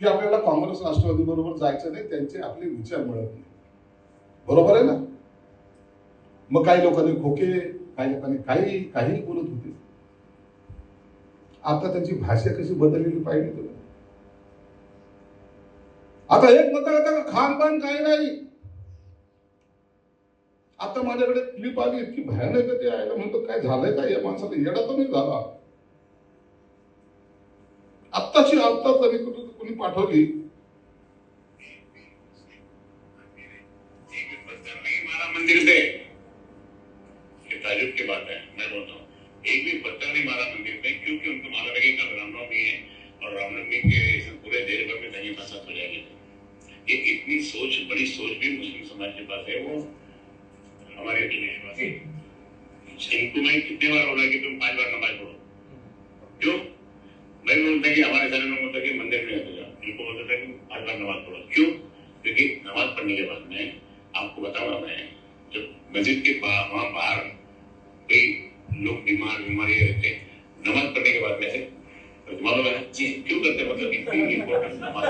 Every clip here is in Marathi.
की आपल्याला काँग्रेस राष्ट्रवादी बरोबर जायचं नाही त्यांचे आपले विचार मिळत नाही. बरोबर आहे ना? मग काही लोकांनी खोके काही लोकांनी काही काही बोलत होते. आता त्यांची भाषा कशी बदललेली पाहिजे तुला? आता एक मत होता का खानपान काही नाही. आता माझ्याकडे क्लिप आली इतकी भयानक ते यायला. म्हणतो काय झालंय का या माणसाला येडा तर नाही झाला. आत्ताची आत्ताच कुठं पाठवली मारा मंदिर पे ताजुब की बात है, मैं बोलता हूँ। एक भी पत्थर नहीं मारा मंदिर क्योंकि उनको है कि कल रामनवमी है और रामनवमी के पूरे देश भर में दंगे हो जाएगी। ये इतनी सोच, बड़ी सोच भी मुस्लिम समाज के पास है, वो हमारे इनको मैं कितने बार बोला कि तुम पाँच बार नमाज़ पढ़ो? क्यों? मैं बोलता कि हमारे में बोलता कि मंदिर में हो जाओ इनको बोलता बार नमाज़ पढ़ो क्यों क्योंकि नमाज़ पढ़ने के बाद में आपको बताऊँगा मैं जब मस्जिद के वहाँ बाहर कोई लोग बीमार बीमार रहते नमाज़ पढ़ने के बाद में से जी, क्यों करते? मतलब इतनी इम्पोर्टेंट नमाज़।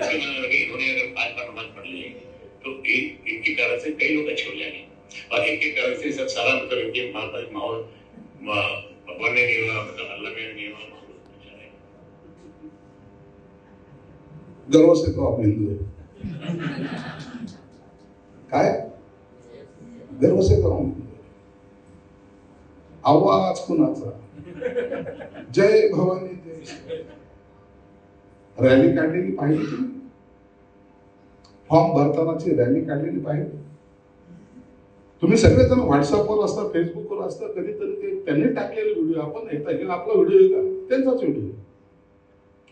उसके इन्होंने अगर पाँच बार नमाज़ पढ़ ली तो इनके कारण से कई लोग अच्छे हो जाएँगे और इनके कारण से सब सारा मतलब इनके माहौल माहौल म- भगवान ने नहीं हुआ मतलब अल्लाह में नहीं हुआ गर्व से तो आप हिंदू आहे. काय? गर्व से तो आवाज कुणाचा? जय भवानी जय रॅली काढलेली पाहिजे फॉर्म भरतानाची रॅली काढलेली पाहिजे तुम्ही सगळेजण व्हॉट्सअपवर असता फेसबुकवर असता कधीतरी ते त्यांनी टाकलेले व्हिडिओ. आपण येता हे आपला व्हिडिओ का? त्यांचाच व्हिडिओ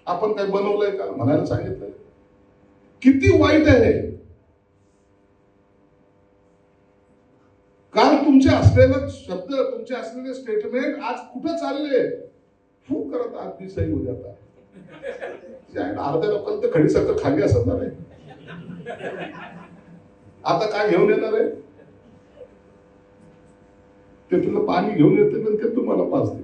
आपण काय बनवलंय का? म्हणायला सांगितलंय. किती वाईट आहे काल तुमचे असलेले शब्द तुमचे असलेले स्टेटमेंट आज कुठं चालले? फू करत अगदी सही हो जाता अर्ध्या लोकांना तर खडीसारखं खाली असणार आहे. आता काय घेऊन येणार आहे? ते तुला पाणी घेऊन येते नंतर तुम्हाला पाच दे